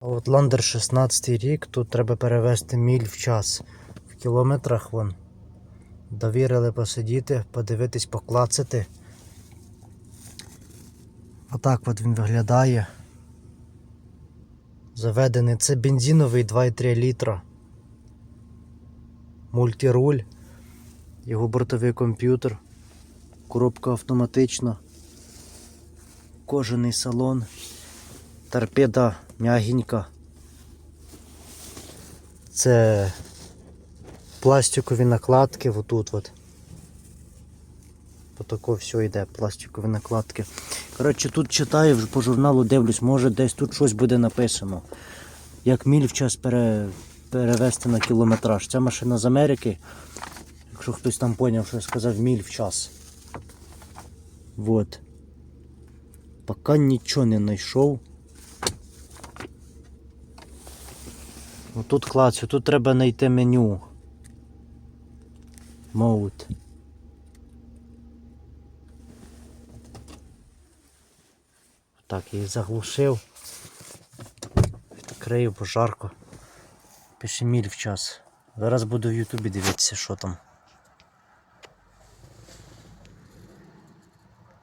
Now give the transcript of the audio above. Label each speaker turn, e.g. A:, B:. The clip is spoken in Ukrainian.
A: Ландер 16 рік, тут треба перевести міль в час. В кілометрах вон. Довірили посидіти, подивитись, поклацати. Отак от він виглядає. Заведений. Це бензиновий 2,3 літра. Мультируль. Його бортовий комп'ютер. Коробка автоматична. Кожаний салон. Торпеда м'ягенька. Це пластикові накладки отут от. По тако все йде, пластикові накладки. Коротше, тут читаю по журналу дивлюсь, може десь тут щось буде написано. Як міль в час пере, перевести на кілометраж. Ця машина з Америки. Якщо хтось там поняв, що я сказав міль в час. Вот. Поки нічого не знайшов. Тут клацю, тут треба знайти меню. Mode. Так, я її заглушив. Відкрию, бо жарко. Пишеміль в час. Зараз буду в Ютубі дивитися, що там.